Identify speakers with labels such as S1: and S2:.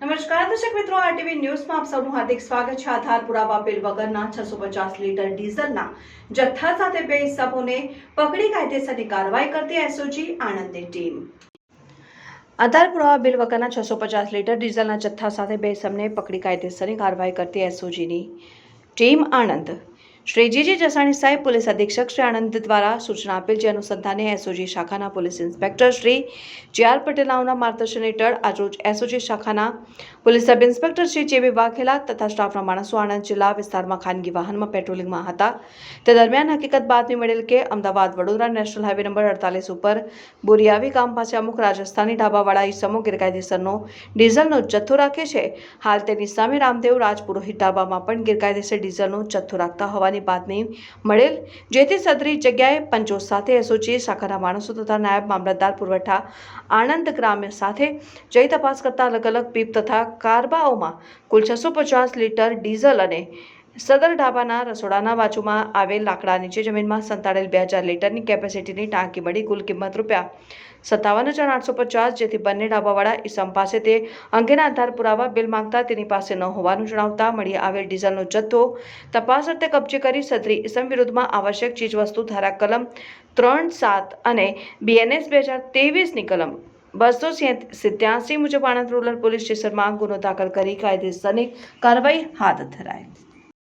S1: નમસ્કાર, દર્શક મિત્રો આરટીવી ન્યૂઝમાં આપ સૌનું હાર્દિક સ્વાગત છે. આધાર પુરાવા બિલ વગરના છસો પચાસ લીટર ડીઝલના જથ્થા સાથે બે ઇસમોને પકડી કાયદેસરની કાર્યવાહી કરતી એસઓજી આણંદની ટીમ. આધાર પુરાવા બિલ વગરના છસો પચાસ લીટર ડીઝલના જથ્થા સાથે બે ઇસમને પકડી કાયદેસરની કાર્યવાહી કરતી એસઓજીની team Anand. Shri G G Jasani police અધિક્ષક શ્રી આનંદ દ્વારા સૂચના આપેલ જે અનુસંધાને એસઓજી શાખાના પોલીસ ઇન્સ્પેક્ટર શ્રી જે આર પટેલાઓના માર્ગદર્શન હેઠળ આજરોજ એસઓજી શાખાના police sub inspector Shri J Vaghela Vaghela સ્ટાફના માણસો આણંદ જિલ્લા વિસ્તારમાં ખાનગી વાહનમાં પેટ્રોલિંગમાં હતા. તે દરમિયાન હકીકત બાતમી મળેલ કે Ahmedabad Vadodara national highway number અડતાલીસ ઉપર બોરિયાવી ગામ પાસે અમુક રાજસ્થાની ઢાબાવાળા ઈસમો ગેરકાયદેસરનો ડીઝલનો જથ્થો રાખે છે. હાલ તેની સામે રામદેવ રાજપુરોહિત ઢાબામાં પણ ગેરકાયદેસર ડીઝલનો જથ્થો રાખતા હોવાની બાતમી મળેલ. જેથી સદરી જગ્યાએ પંચો સાથે એસઓજી, શાખાના માણસો તથા નાયબ મામલતદાર પુરવઠા, આણંદ ગ્રામ્ય સાથે જઈ તપાસ કરતા અલગ અલગ પીપ તથા કારબાઓમાં કુલ છસો પચાસ લીટર ડીઝલ અને સદર ઢાબાના રસોડાના બાજુમાં આવેલ લાકડા નીચે જમીનમાં સંતાડેલ બે હજાર લીટરની કેપેસિટીની ટાંકી મળી કુલ કિંમત રૂપિયા સત્તાવન હજાર આઠસો પચાસ, જેથી બંને ઢાબાવાળા ઈસમ પાસે તે અંગેના આધાર પુરાવા બિલ માંગતા તેની પાસે ન હોવાનું જણાવતા મળી આવેલ ડીઝલનો જથ્થો તપાસ અર્થે કબજે કરી સત્રી ઈસમ વિરુદ્ધમાં આવશ્યક ચીજવસ્તુ ધારા કલમ ત્રણ, સાત અને બીએનએસ બે હજાર તેવીસની કલમ બસો સિત્યાસી મુજબ આણંદ રૂરલ પોલીસ સ્ટેશનમાં ગુનો દાખલ કરી કાયદેસરની કાર્યવાહી હાથ ધરાય